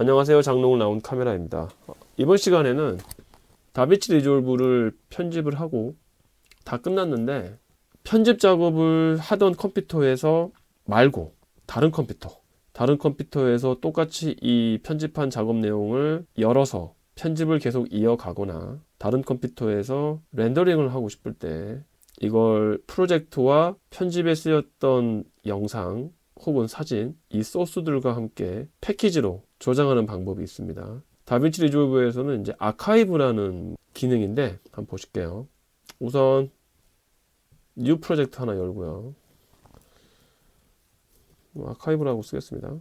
안녕하세요. 장롱을 나온 카메라입니다. 어, 이번 시간에는 다비치 리졸브를 편집을 하고 다 끝났는데 편집 작업을 하던 컴퓨터에서 말고 다른 컴퓨터, 다른 컴퓨터에서 똑같이 이 편집한 작업 내용을 열어서 편집을 계속 이어가거나 다른 컴퓨터에서 렌더링을 하고 싶을 때 이걸 프로젝트와 편집에 쓰였던 영상 혹은 사진 이 소스들과 함께 패키지로 저장하는 방법이 있습니다. 다빈치 리졸브에서는 이제 아카이브라는 기능인데 한번 보실게요. 우선 뉴 프로젝트 하나 열고요. 뭐 아카이브라고 쓰겠습니다.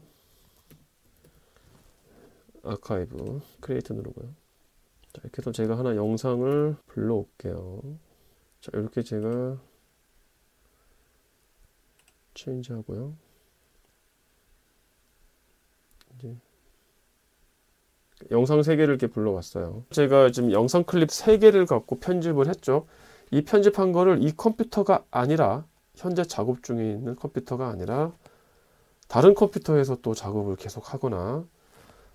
아카이브 크리에이트 누르고요. 자, 이렇게 해서 제가 하나 영상을 불러올게요. 자, 이렇게 제가 체인지 하고요. 이제 영상 3개를 이렇게 불러왔어요. 제가 지금 영상 클립 3개를 갖고 편집을 했죠. 이 편집한 거를 이 컴퓨터가 아니라 현재 작업 중에 있는 컴퓨터가 아니라 다른 컴퓨터에서 또 작업을 계속 하거나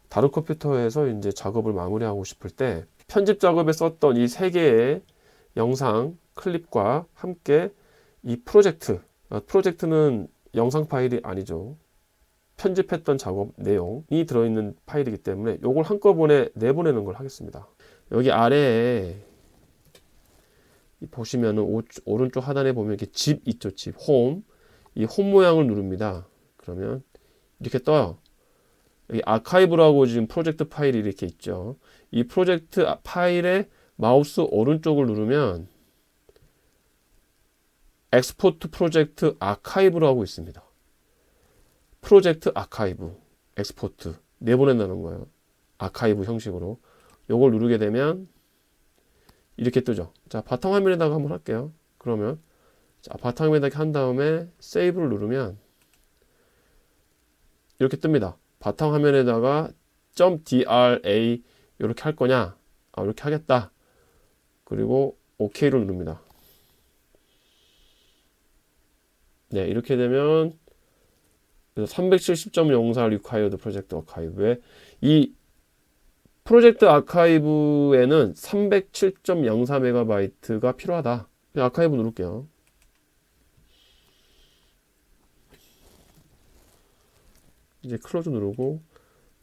다른 컴퓨터에서 이제 작업을 마무리하고 싶을 때 편집 작업에 썼던 이 세 개의 영상 클립과 함께 이 프로젝트 아, 프로젝트는 영상 파일이 아니죠. 편집했던 작업 내용이 들어있는 파일이기 때문에 이걸 한꺼번에 내보내는 걸 하겠습니다. 여기 아래에 오, 오른쪽 하단에 보면 이렇게 집 있죠, 집, 홈. 이 홈 모양을 누릅니다. 그러면 이렇게 떠요. 여기 아카이브라고 지금 프로젝트 파일이 이렇게 있죠. 이 프로젝트 파일에 마우스 오른쪽을 누르면 엑스포트 프로젝트 아카이브라고 있습니다. 프로젝트 아카이브, 엑스포트 내보낸다는 거예요. 아카이브 형식으로. 요걸 누르게 되면 이렇게 뜨죠. 자, 바탕화면에다가 한번 할게요. 그러면 자, 바탕화면에다가 한 다음에 세이브를 누르면 이렇게 뜹니다. 바탕화면에다가 .dra 이렇게 할 거냐? 아, 이렇게 하겠다. 그리고 OK를 누릅니다. 네, 이렇게 되면 370.04 required project archive에 이 프로젝트 아카이브에는 307.04MB가 필요하다. 아카이브 누를게요. 이제 클로즈 누르고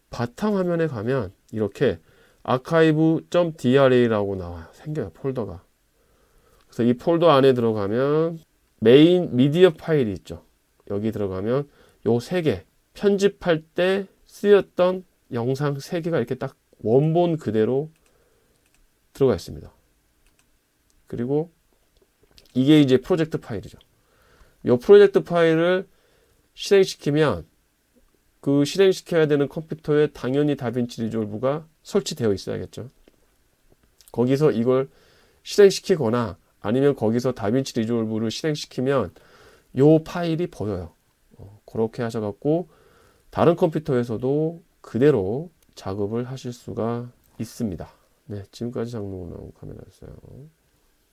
바탕 화면에 가면 이렇게 archive.dra라고 나와요. 생겨요, 폴더가. 그래서 이 폴더 안에 들어가면 메인 미디어 파일이 있죠. 여기 들어가면 요 세 개 편집할 때 쓰였던 영상 세 개가 이렇게 딱 원본 그대로 들어가 있습니다. 그리고 이게 이제 프로젝트 파일이죠. 요 프로젝트 파일을 실행시키면 그 실행시켜야 되는 컴퓨터에 당연히 다빈치 리졸브가 설치되어 있어야겠죠. 거기서 이걸 실행시키거나 아니면 거기서 다빈치 리졸브를 실행시키면 요 파일이 보여요. 어, 그렇게 하셔갖고 다른 컴퓨터에서도 그대로 작업을 하실 수가 있습니다. 네, 지금까지 장롱 나온 카메라였어요.